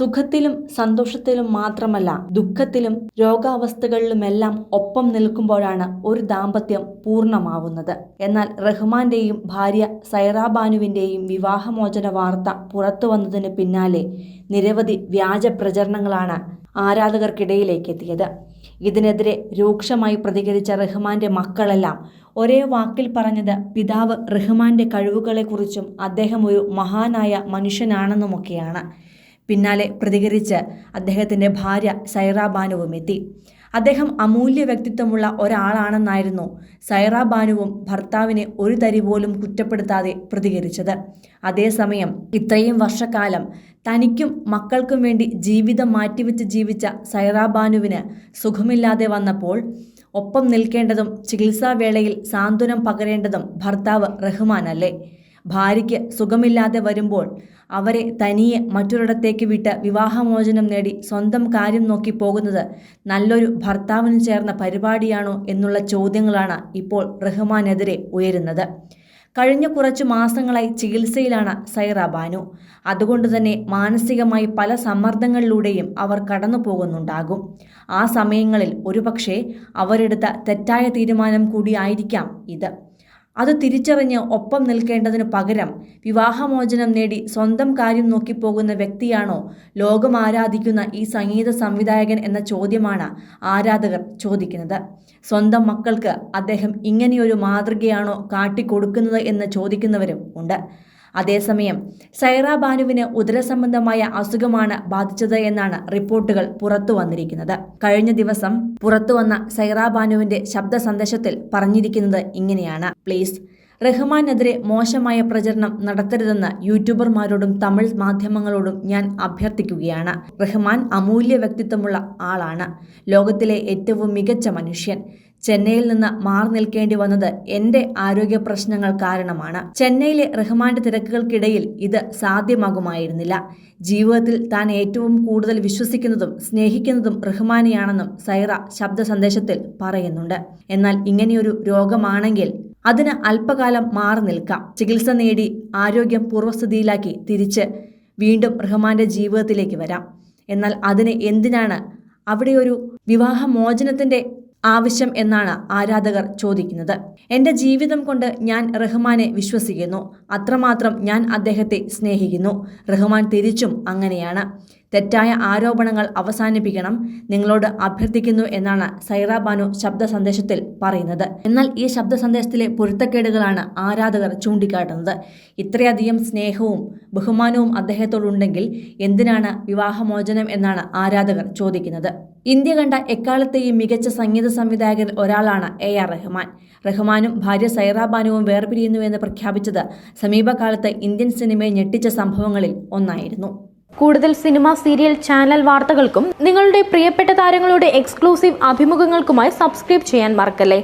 സുഖത്തിലും സന്തോഷത്തിലും മാത്രമല്ല ദുഃഖത്തിലും രോഗാവസ്ഥകളിലുമെല്ലാം ഒപ്പം നിൽക്കുമ്പോഴാണ് ഒരു ദാമ്പത്യം പൂർണമാവുന്നത്. എന്നാൽ റഹ്മാന്റെയും ഭാര്യ സൈറാബാനുവിന്റെയും വിവാഹമോചന വാർത്ത പുറത്തു വന്നതിന് പിന്നാലെ നിരവധി വ്യാജ പ്രചരണങ്ങളാണ് ആരാധകർക്കിടയിലേക്ക് എത്തിയത് ഇതിനെതിരെ രൂക്ഷമായി പ്രതികരിച്ച റഹ്മാന്റെ മക്കളെല്ലാം ഒരേ വാക്കിൽ പറഞ്ഞത് പിതാവ് റഹ്മാന്റെ കഴിവുകളെക്കുറിച്ചും അദ്ദേഹം ഒരു മഹാനായ മനുഷ്യനാണെന്നുമൊക്കെയാണ്. പിന്നാലെ പ്രതികരിച്ച് അദ്ദേഹത്തിന്റെ ഭാര്യ സൈറ ബാനുവും എത്തി. അദ്ദേഹം അമൂല്യ വ്യക്തിത്വമുള്ള ഒരാളാണെന്നായിരുന്നു സൈറ ബാനുവും ഭർത്താവിനെ ഒരു തരി പോലും കുറ്റപ്പെടുത്താതെ പ്രതികരിച്ചത്. അതേസമയം ഇത്രയും വർഷക്കാലം തനിക്കും മക്കൾക്കും വേണ്ടി ജീവിതം മാറ്റിവെച്ച് ജീവിച്ച സൈറ ബാനുവിന് സുഖമില്ലാതെ വന്നപ്പോൾ ഒപ്പം നിൽക്കേണ്ടതും ചികിത്സാവേളയിൽ സാന്ത്വനം പകരേണ്ടതും ഭർത്താവ് റഹ്മാനല്ലേ ഭാര്യയ്ക്ക് സുഖമില്ലാതെ വരുമ്പോൾ അവരെ തനിയെ മറ്റൊരിടത്തേക്ക് വിട്ട് വിവാഹമോചനം നേടി സ്വന്തം കാര്യം നോക്കി പോകുന്നത് നല്ലൊരു ഭർത്താവിന് ചേർന്ന പരിപാടിയാണോ എന്നുള്ള ചോദ്യങ്ങളാണ് ഇപ്പോൾ റഹ്മാനെതിരെ ഉയരുന്നത്. കഴിഞ്ഞ കുറച്ച് മാസങ്ങളായി ചികിത്സയിലാണ് സൈറ ബാനു. അതുകൊണ്ട് തന്നെ മാനസികമായി പല സമ്മർദ്ദങ്ങളിലൂടെയും അവർ കടന്നു പോകുന്നുണ്ടാകും. ആ സമയങ്ങളിൽ ഒരുപക്ഷെ അവരെടുത്ത തെറ്റായ തീരുമാനം കൂടിയായിരിക്കാം ഇത്. അത് തിരിച്ചറിഞ്ഞ് ഒപ്പം നിൽക്കേണ്ടതിന് പകരം വിവാഹമോചനം നേടി സ്വന്തം കാര്യം നോക്കിപ്പോകുന്ന വ്യക്തിയാണോ ലോകം ആരാധിക്കുന്ന ഈ സംഗീത സംവിധായകൻ എന്ന ചോദ്യമാണ് ആരാധകർ ചോദിക്കുന്നത്. സ്വന്തം മക്കൾക്ക് അദ്ദേഹം ഇങ്ങനെയൊരു മാതൃകയാണോ കാട്ടിക്കൊടുക്കുന്നത് എന്ന് ചോദിക്കുന്നവരും ഉണ്ട്. അതേസമയം സൈറ ബാനുവിന് ഉദരസംബന്ധമായ അസുഖമാണ് ബാധിച്ചത് എന്നാണ് റിപ്പോർട്ടുകൾ പുറത്തു വന്നിരിക്കുന്നത്. കഴിഞ്ഞ ദിവസം പുറത്തു വന്ന സൈറ ബാനുവിന്റെ ശബ്ദ സന്ദേശത്തിൽ പറഞ്ഞിരിക്കുന്നത് ഇങ്ങനെയാണ്. പ്ലീസ് റഹ്മാനെതിരെ മോശമായ പ്രചരണം നടത്തരുതെന്ന് യൂട്യൂബർമാരോടും തമിഴ് മാധ്യമങ്ങളോടും ഞാൻ അഭ്യർത്ഥിക്കുകയാണ്. റഹ്മാൻ അമൂല്യ വ്യക്തിത്വമുള്ള ആളാണ്. ലോകത്തിലെ ഏറ്റവും മികച്ച മനുഷ്യൻ. ചെന്നൈയിൽ നിന്ന് മാറി നിൽക്കേണ്ടി വന്നത് എന്റെ ആരോഗ്യ പ്രശ്നങ്ങൾ കാരണമാണ്. ചെന്നൈയിലെ റഹ്മാന്റെ തിരക്കുകൾക്കിടയിൽ ഇത് സാധ്യമാകുമായിരുന്നില്ല. ജീവിതത്തിൽ താൻ ഏറ്റവും കൂടുതൽ വിശ്വസിക്കുന്നതും സ്നേഹിക്കുന്നതും റഹ്മാനെയാണെന്നും സൈറ ശബ്ദ സന്ദേശത്തിൽ പറയുന്നുണ്ട്. എന്നാൽ ഇങ്ങനെയൊരു രോഗമാണെങ്കിൽ അതിന് അല്പകാലം മാറി നിൽക്കാം. ചികിത്സ നേടി ആരോഗ്യം പൂർവസ്ഥിതിയിലാക്കി തിരിച്ച് വീണ്ടും റഹ്മാന്റെ ജീവിതത്തിലേക്ക് വരാം. എന്നാൽ അതിന് എന്തിനാണ് അവിടെ ഒരു വിവാഹമോചനത്തിന്റെ ആവശ്യം എന്നാണ് ആരാധകർ ചോദിക്കുന്നത്. എന്റെ ജീവിതം കൊണ്ട് ഞാൻ റഹ്മാനെ വിശ്വസിക്കുന്നു. അത്രമാത്രം ഞാൻ അദ്ദേഹത്തെ സ്നേഹിക്കുന്നു. റഹ്മാൻ തിരിച്ചും അങ്ങനെയാണ്. തെറ്റായ ആരോപണങ്ങൾ അവസാനിപ്പിക്കണം. നിങ്ങളോട് അഭ്യർത്ഥിക്കുന്നു എന്നാണ് സൈറ ബാനു ശബ്ദ സന്ദേശത്തിൽ പറയുന്നത്. എന്നാൽ ഈ ശബ്ദ സന്ദേശത്തിലെ പൊരുത്തക്കേടുകളാണ് ആരാധകർ ചൂണ്ടിക്കാട്ടുന്നത്. ഇത്രയധികം സ്നേഹവും ബഹുമാനവും അദ്ദേഹത്തോടുണ്ടെങ്കിൽ എന്തിനാണ് വിവാഹമോചനം എന്നാണ് ആരാധകർ ചോദിക്കുന്നത്. ഇന്ത്യ കണ്ട എക്കാലത്തെയും മികച്ച സംഗീത സംവിധായകരിൽ ഒരാളാണ് എ ആർ റഹ്മാൻ. റഹ്മാനും ഭാര്യ സൈറ ബാനുവും വേർപിരിയുന്നുവെന്ന് പ്രഖ്യാപിച്ചത് സമീപകാലത്ത് ഇന്ത്യൻ സിനിമയെ ഞെട്ടിച്ച സംഭവങ്ങളിൽ ഒന്നായിരുന്നു. കൂടുതൽ സിനിമ സീരിയൽ ചാനൽ വാർത്തകൾക്കും നിങ്ങളുടെ പ്രിയപ്പെട്ട താരങ്ങളുടെ എക്സ്ക്ലൂസീവ് അഭിമുഖങ്ങൾക്കുമായി സബ്സ്ക്രൈബ് ചെയ്യാൻ മറക്കല്ലേ?